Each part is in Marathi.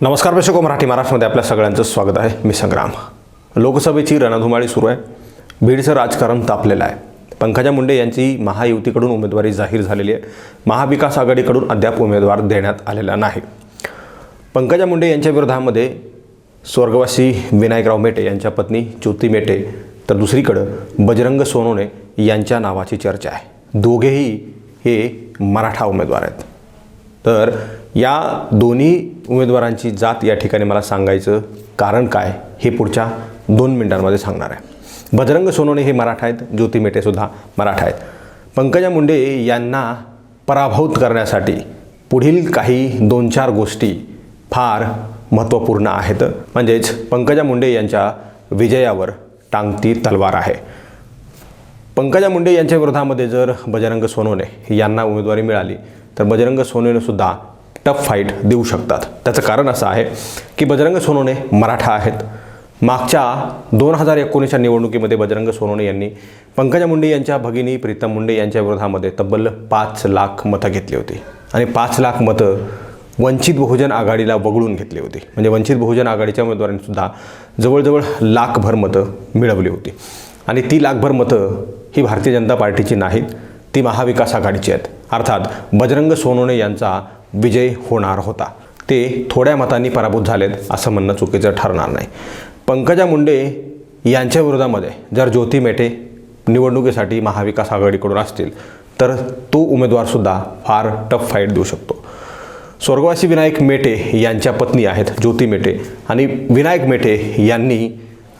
नमस्कार प्रेक्षको हो, मराठी महाराष्ट्रमध्ये आपल्या सगळ्यांचं स्वागत आहे. मी संग्राम. लोकसभेची रणधुमाळी सुरू आहे. बीडचं राजकारण तापलेलं आहे. पंकजा मुंडे यांची महायुतीकडून उमेदवारी जाहीर झालेली आहे. महाविकास आघाडीकडून अद्याप उमेदवार देण्यात आलेला नाही. पंकजा मुंडे यांच्या विरोधामध्ये स्वर्गवासी विनायकराव मेटे यांच्या पत्नी ज्योती मेटे तर दुसरीकडं बजरंग सोनोने यांच्या नावाची चर्चा आहे. दोघेही हे मराठा उमेदवार आहेत. तर या दोन्ही उमेदवारांची जात या ठिकाणी मला सांगायचं कारण काय हे पुढच्या दोन मिनिटांमध्ये सांगणार आहे. बजरंग सोनवणे हे मराठा आहेत ज्योती मेटेसुद्धा मराठा आहेत. पंकजा मुंडे यांना पराभूत करण्यासाठी पुढील काही दोन चार गोष्टी फार महत्त्वपूर्ण आहेत. म्हणजेच पंकजा मुंडे यांच्या विजयावर टांगती तलवार आहे. पंकजा मुंडे यांच्या विरोधामध्ये जर बजरंग सोनवणे यांना उमेदवारी मिळाली तर बजरंग सोनवणेसुद्धा टफ फाईट देऊ शकतात. त्याचं कारण असं आहे की बजरंग सोनवणे मराठा आहेत. मागच्या दोन हजार एकोणीसच्या निवडणुकीमध्ये बजरंग सोनवणे यांनी पंकजा मुंडे यांच्या भगिनी प्रीतम मुंडे यांच्या विरोधामध्ये तब्बल पाच लाख मतं घेतली होती. आणि पाच लाख मतं वंचित बहुजन आघाडीला वगळून घेतली होती. म्हणजे वंचित बहुजन आघाडीच्या उमेदवारांनीसुद्धा जवळजवळ लाखभर मतं मिळवली होती. आणि ती लाखभर मतं ही भारतीय जनता पार्टीची नाहीत ती महाविकास आघाडीची आहेत. अर्थात बजरंग सोनवणे यांचा विजय होणार होता. ते थोड्या मतांनी पराभूत झालेत असं म्हणणं चुकीचं ठरणार नाही. पंकजा मुंडे यांच्या विरोधामध्ये जर ज्योती मेटे निवडणुकीसाठी महाविकास आघाडीकडून असतील तर तो उमेदवारसुद्धा फार टफ फाईट देऊ शकतो. स्वर्गवासी विनायक मेटे यांच्या पत्नी आहेत ज्योती मेटे आणि विनायक मेटे यांनी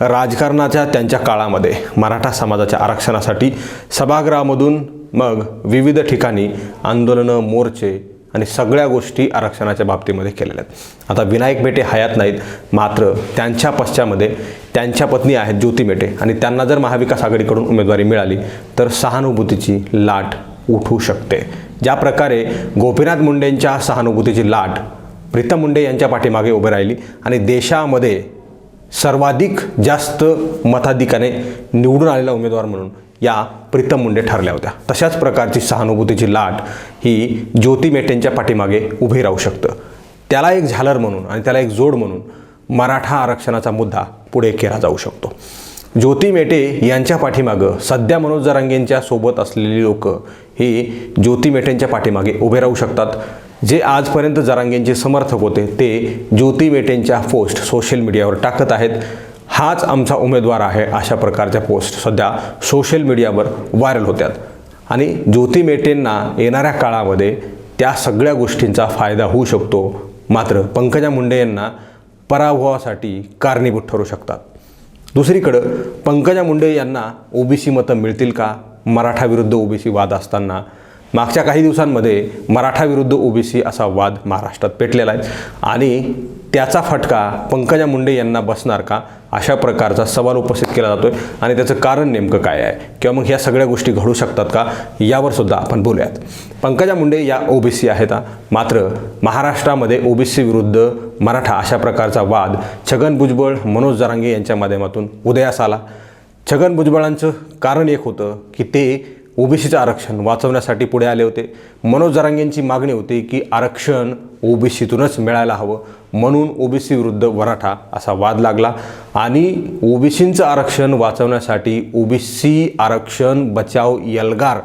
राजकारणाच्या त्यांच्या काळामध्ये मराठा समाजाच्या आरक्षणासाठी सभागृहामधून मग विविध ठिकाणी आंदोलनं मोर्चे आणि सगळ्या गोष्टी आरक्षणाच्या बाबतीमध्ये केलेल्या आहेत. आता विनायक मेटे हयात नाहीत मात्र त्यांच्या पश्चामध्ये त्यांच्या पत्नी आहेत ज्योती मेटे आणि त्यांना जर महाविकास आघाडीकडून उमेदवारी मिळाली तर सहानुभूतीची लाट उठू शकते. ज्या प्रकारे गोपीनाथ मुंडेंच्या सहानुभूतीची लाट प्रीतम मुंडे यांच्या पाठीमागे उभी राहिली आणि देशामध्ये सर्वाधिक जास्त मताधिकाने निवडून आलेला उमेदवार म्हणून या प्रीतम मुंडे ठरल्या होत्या. तशाच प्रकारची सहानुभूतीची लाट ही ज्योती मेटेंच्या पाठीमागे उभी राहू शकतं. त्याला एक झालर म्हणून आणि त्याला एक जोड म्हणून मराठा आरक्षणाचा मुद्दा पुढे केला जाऊ शकतो. ज्योती मेटे यांच्या पाठीमागं सध्या मनोज जरांगेंच्या सोबत असलेली लोक ही ज्योती मेटेंच्या पाठीमागे उभे राहू शकतात. जे आजपर्यंत जरांगेंचे समर्थक होते ते ज्योती मेटेंच्या पोस्ट सोशल मीडियावर टाकत आहेत. हाच आमचा उमेदवार आहे अशा प्रकारच्या पोस्ट सध्या सोशल मीडियावर व्हायरल होत्यात. आणि ज्योती मेटेंना येणाऱ्या काळामध्ये त्या सगळ्या गोष्टींचा फायदा होऊ शकतो. मात्र पंकजा मुंडे यांना पराभवासाठी कारणीभूत ठरू शकतात. दुसरीकडं पंकजा मुंडे यांना ओबीसी मतं मिळतील का? मराठाविरुद्ध ओबीसी वाद असताना मागच्या काही दिवसांमध्ये मराठा विरुद्ध ओबीसी असा वाद महाराष्ट्रात पेटलेला आहे. आणि त्याचा फटका पंकजा मुंडे यांना बसणार का? अशा प्रकारचा सवाल उपस्थित केला जातोय. आणि त्याचं कारण नेमकं काय आहे? किंवा मग ह्या सगळ्या गोष्टी घडू शकतात का? यावर सुद्धा आपण बोलूयात. पंकजा मुंडे या ओबीसी आहेत मात्र महाराष्ट्रामध्ये ओबीसी विरुद्ध मराठा अशा प्रकारचा वाद छगन भुजबळ मनोज जरांगे यांच्या माध्यमातून उदयास आला. छगन भुजबळांचं कारण एक होतं की ते ओबीसीचं आरक्षण वाचवण्यासाठी पुढे आले होते. मनोज जरांगेंची मागणी होती की आरक्षण ओबीसीतूनच मिळायला हवं. म्हणून ओबीसी विरुद्ध मराठा असा वाद लागला. आणि ओबीसींचं आरक्षण वाचवण्यासाठी ओबीसी आरक्षण बचाव यलगार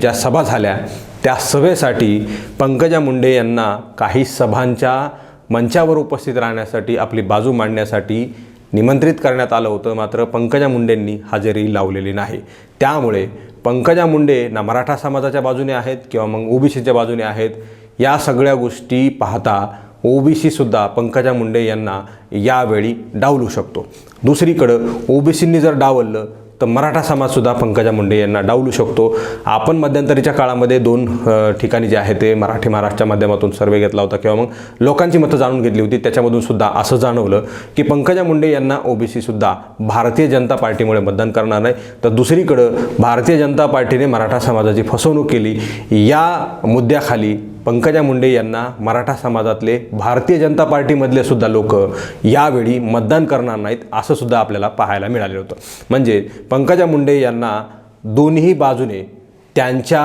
ज्या सभा झाल्या त्या सभेसाठी पंकजा मुंडे यांना काही सभांच्या मंचावर उपस्थित राहण्यासाठी आपली बाजू मांडण्यासाठी निमंत्रित करण्यात आलं होतं. मात्र पंकजा मुंडेंनी हजेरी लावलेली नाही. त्यामुळे पंकजा मुंडे ना मराठा समाजाच्या बाजूने आहेत किंवा मग ओबीसीच्या बाजूने आहेत या सगळ्या गोष्टी पाहता ओबीसीसुद्धा पंकजा मुंडे यांना यावेळी डावलू शकतो. दुसरीकडं ओबीसींनी जर डावललं तर मराठा समाजसुद्धा पंकजा मुंडे यांना डावलू शकतो. आपण मध्यंतरीच्या काळामध्ये दोन ठिकाणी जे आहे ते मराठी महाराष्ट्राच्या माध्यमातून सर्वे घेतला होता किंवा मग लोकांची मतं जाणून घेतली होती. त्याच्यामधून सुद्धा असं जाणवलं की पंकजा मुंडे यांना ओबीसीसुद्धा भारतीय जनता पार्टीमुळे मतदान करणार नाही. तर दुसरीकडं भारतीय जनता पार्टीने मराठा समाजाची फसवणूक केली. या मुद्द्याखाली पंकजा मुंडे यांना मराठा समाजातले भारतीय जनता पार्टीमधले सुद्धा लोक यावेळी मतदान करणार नाहीत असं सुद्धा आपल्याला पाहायला मिळालेलं होतं. म्हणजे पंकजा मुंडे यांना दोन्ही बाजूने त्यांच्या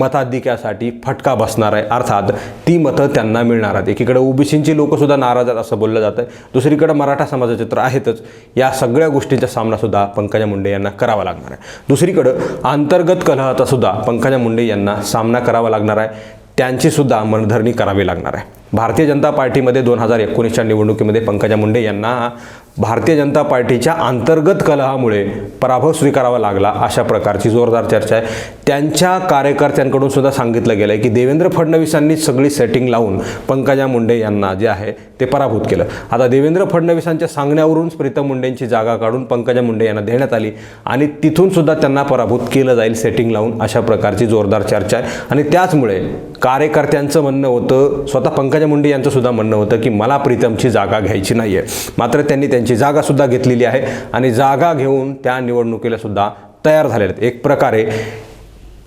मताधिक्यासाठी फटका बसणार आहे. अर्थात ती मतं त्यांना मिळणार आहेत. एकीकडे ओबीसींची लोकंसुद्धा नाराज आहेत असं बोललं जातं आहे दुसरीकडे मराठा समाजाचे तर आहेतच. या सगळ्या गोष्टींचा सामनासुद्धा पंकजा मुंडे यांना करावा लागणार आहे. दुसरीकडं अंतर्गत कलहाचासुद्धा पंकजा मुंडे यांना सामना करावा लागणार आहे. त्यांचीसुद्धा मनधरणी करावी लागणार आहे. भारतीय जनता पार्टीमध्ये दोन हजार एकोणीसच्या निवडणुकीमध्ये पंकजा मुंडे यांना भारतीय जनता पार्टीच्या अंतर्गत कलहामुळे पराभव स्वीकारावा लागला अशा प्रकारची जोरदार चर्चा आहे. त्यांच्या कार्यकर्त्यांकडून सुद्धा सांगितलं गेलं आहे की देवेंद्र फडणवीसांनी सगळी सेटिंग लावून पंकजा मुंडे यांना जे आहे ते पराभूत केलं. आता देवेंद्र फडणवीसांच्या सांगण्यावरूनच प्रीतम मुंडेंची जागा काढून पंकजा मुंडे यांना देण्यात आली आणि तिथून सुद्धा त्यांना पराभूत केलं जाईल सेटिंग लावून अशा प्रकारची जोरदार चर्चा आहे. आणि त्याचमुळे कार्यकर्त्यांचं म्हणणं होतं स्वतः पंकजा मुंडे यांचं सुद्धा म्हणणं होतं की मला प्रीतमची जागा घ्यायची नाही आहे मात्र त्यांनी त्यांची जागासुद्धा घेतलेली आहे आणि जागा घेऊन त्या निवडणुकीला सुद्धा तयार झालेले आहेत. एक प्रकारे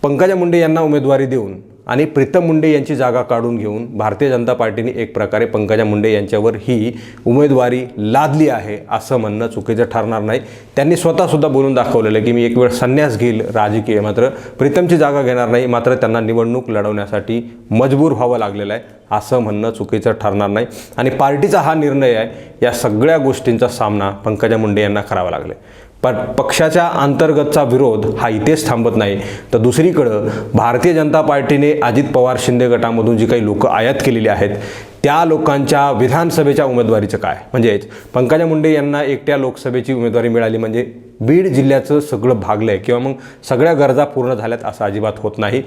पंकजा मुंडे यांना उमेदवारी देऊन आणि प्रीतम मुंडे यांची जागा काढून घेऊन भारतीय जनता पार्टीने एक प्रकारे पंकजा मुंडे यांच्यावर ही उमेदवारी लादली आहे असं म्हणणं चुकीचं ठरणार नाही. त्यांनी स्वतःसुद्धा बोलून दाखवलेलं आहे की मी एक वेळ संन्यास घेईल राजकीय मात्र प्रीतमची जागा घेणार नाही मात्र त्यांना निवडणूक लढवण्यासाठी मजबूर व्हावं लागलेलं आहे असं म्हणणं चुकीचं ठरणार नाही. आणि पार्टीचा हा निर्णय आहे या सगळ्या गोष्टींचा सामना पंकजा मुंडे यांना करावा लागला पण पक्षाच्या अंतर्गतचा विरोध हा इथेच थांबत नाही. तर दुसरीकडं भारतीय जनता पार्टीने अजित पवार शिंदे गटामधून जी काही लोकं आयात केलेली आहेत त्या लोकांच्या विधानसभेच्या उमेदवारीचं काय? म्हणजेच पंकजा मुंडे यांना एकट्या लोकसभेची उमेदवारी मिळाली म्हणजे बीड जिल्ह्याचं सगळं भागलं आहे किंवा मग सगळ्या गरजा पूर्ण झाल्यात असं अजिबात होत नाही.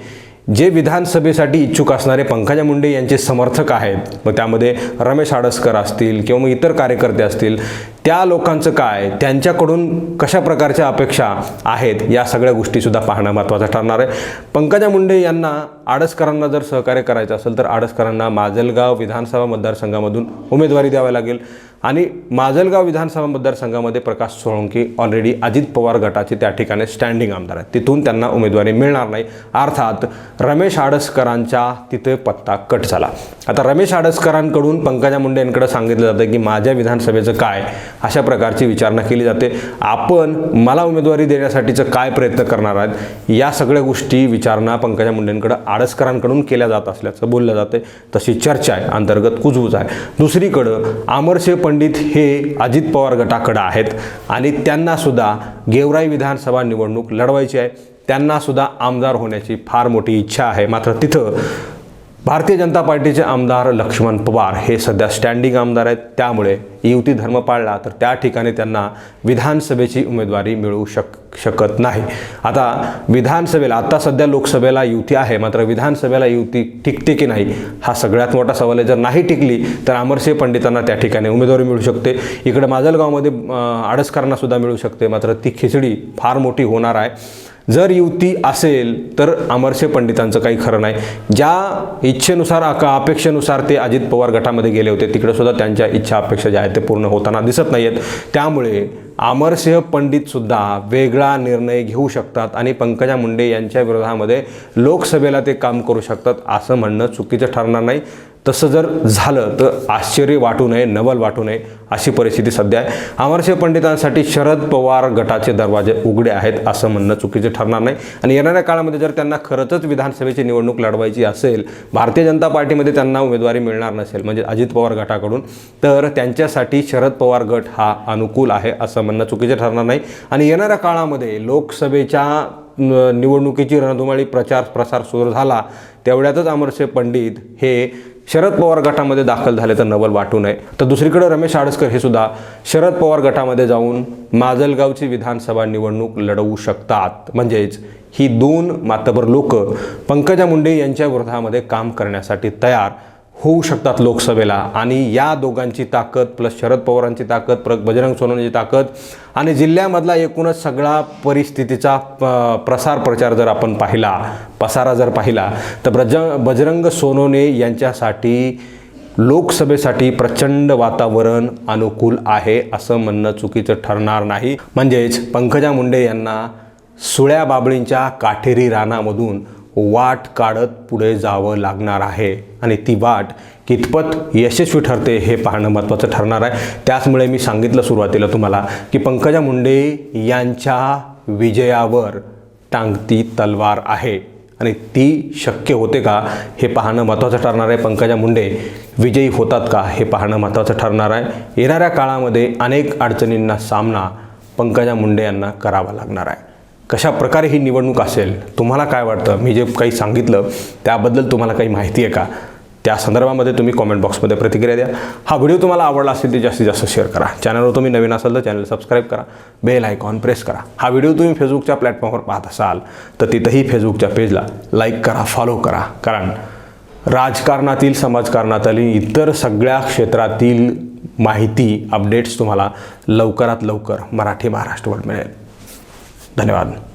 जे विधानसभेसाठी इच्छुक असणारे पंकजा मुंडे यांचे समर्थक आहेत मग त्यामध्ये रमेश आडसकर असतील किंवा मग इतर कार्यकर्ते असतील त्या लोकांचं काय? त्यांच्याकडून कशा प्रकारच्या अपेक्षा आहेत? या सगळ्या गोष्टीसुद्धा पाहणं महत्त्वाचं ठरणार आहे. पंकजा मुंडे यांना आडसकरांना जर सहकार्य करायचं असेल तर आडसकरांना माजलगाव विधानसभा मतदारसंघामधून उमेदवारी द्यावी लागेल. आणि माजलगाव विधानसभा मतदारसंघामध्ये प्रकाश सोळंकी ऑलरेडी अजित पवार गटाचे त्या ठिकाणी स्टँडिंग आमदार आहेत. तिथून त्यांना उमेदवारी मिळणार नाही. अर्थात रमेश आडसकरांचा तिथे पत्ता कट झाला. आता रमेश आडसकरांकडून पंकजा मुंडे यांकडे सांगितलं जातं की माझ्या विधानसभेचं काय अशा प्रकारची विचारणा केली जाते. आपण मला उमेदवारी देण्यासाठीचं काय प्रयत्न करणार आहेत? या सगळ्या गोष्टी विचारणा पंकजा मुंडेंकडं आडसकरांकडून केल्या जात असल्याचं बोललं जाते तशी चर्चा आहे. अंतर्गत कुजबूज आहे. दुसरीकडं अमरशे पंडित पंडित हे अजित पवार गटाकडं आहेत. आणि त्यांनासुद्धा गेवराई विधानसभा निवडणूक लढवायची आहे. त्यांनासुद्धा आमदार होण्याची फार मोठी इच्छा आहे. मात्र तिथं भारतीय जनता पार्टीचे आमदार लक्ष्मण पवार हे सध्या स्टँडिंग आमदार आहेत. त्यामुळे युती धर्म पाळला तर त्या ठिकाणी त्यांना विधानसभेची उमेदवारी मिळू शक शकत नाही. आता विधानसभेला आता सध्या लोकसभेला युती आहे मात्र विधानसभेला युती टिकते की नाही हा सगळ्यात मोठा सवाल आहे. जर नाही टिकली तर अमरसिंह पंडितांना त्या ठिकाणी उमेदवारी मिळू शकते. इकडे माजलगावमध्ये आडसकरांना सुद्धा मिळू शकते मात्र ती खिचडी फार मोठी होणार आहे. जर युती असेल तर अमरसे पंडितांचं काही खरं नाही. ज्या इच्छेनुसार का अपेक्षेनुसार ते अजित पवार गटामध्ये गेले होते तिकडे सुद्धा त्यांच्या इच्छा अपेक्षा ज्या आहेत ते पूर्ण होताना दिसत नाही आहेत त्यामुळे अमरसिंह पंडितसुद्धा वेगळा निर्णय घेऊ शकतात आणि पंकजा मुंडे यांच्या विरोधामध्ये लोकसभेला ते काम करू शकतात असं म्हणणं चुकीचं ठरणार नाही. तसं जर झालं तर आश्चर्य वाटू नये नवल वाटू नये अशी परिस्थिती सध्या आहे. अमरसिंह पंडितांसाठी शरद पवार गटाचे दरवाजे उघडे आहेत असं म्हणणं चुकीचे ठरणार नाही. आणि येणाऱ्या काळामध्ये जर त्यांना खरंच विधानसभेची निवडणूक लढवायची असेल भारतीय जनता पार्टीमध्ये त्यांना उमेदवारी मिळणार नसेल म्हणजे अजित पवार गटाकडून तर त्यांच्यासाठी शरद पवार गट हा अनुकूल आहे असं म्हणणं चुकीचे ठरणार नाही. आणि येणाऱ्या काळामध्ये लोकसभेच्या निवडणुकीची रणधुमाळी प्रचार प्रसार सुरू झाला तेवढ्यातच अमरसिंह पंडित हे शरद पवार गटामध्ये दाखल झाले तर नवल वाटू नये. तर दुसरीकडे रमेश आडसकर हे सुद्धा शरद पवार गटामध्ये जाऊन माजलगावची विधानसभा निवडणूक लढवू शकतात. म्हणजेच ही दोन मातबर लोक पंकजा मुंडे यांच्या विरोधामध्ये काम करण्यासाठी तयार. होऊ शकतात लोकसभेला. आणि या दोघांची ताकद प्लस शरद पवारांची ताकद प्र बजरंग सोनवणेची ताकद आणि जिल्ह्यामधला एकूणच सगळा परिस्थितीचा प- प्रसार प्रचार जर आपण पाहिला पसारा जर पाहिला तर ब्रज बजरंग सोनवणे यांच्यासाठी लोकसभेसाठी प्रचंड वातावरण अनुकूल आहे असं म्हणणं चुकीचं ठरणार नाही. म्हणजेच पंकजा मुंडे यांना सुळ्या बाबळींच्या काठेरी रानामधून वाट काढत पुढे जावं लागणार आहे. आणि ती वाट कितपत यशस्वी ठरते हे पाहणं महत्त्वाचं ठरणार आहे. त्याचमुळे मी सांगितलं सुरुवातीला तुम्हाला की पंकजा मुंडे यांच्या विजयावर टांगती तलवार आहे. आणि ती शक्य होते का हे पाहणं महत्त्वाचं ठरणार आहे. पंकजा मुंडे विजयी होतात का हे पाहणं महत्त्वाचं ठरणार आहे. येणाऱ्या काळामध्ये अनेक अडचणींना सामना पंकजा मुंडे यांना करावा लागणार आहे. कशा प्रकारे ही निवडणूक असेल तुम्हाला काय वाटतं? मी जे काही सांगितलं त्याबद्दल तुम्हाला काही माहिती आहे का? त्या संदर्भामध्ये तुम्ही कॉमेंट बॉक्समध्ये प्रतिक्रिया द्या. हा व्हिडिओ तुम्हाला आवडला असेल तर जास्तीत जास्त शेअर करा. चॅनलवर तुम्ही नवीन असाल तर चॅनल सबस्क्राईब करा. बेल आयकॉन प्रेस करा. हा व्हिडिओ तुम्ही फेसबुकच्या प्लॅटफॉर्मवर पाहत असाल तर तिथंही फेसबुकच्या पेजला लाईक करा फॉलो करा. कारण राजकारणातील समाजकारणातील इतर सगळ्या क्षेत्रातील माहिती अपडेट्स तुम्हाला लवकरात लवकर मराठी महाराष्ट्रवर मिळेल. धन्यवाद.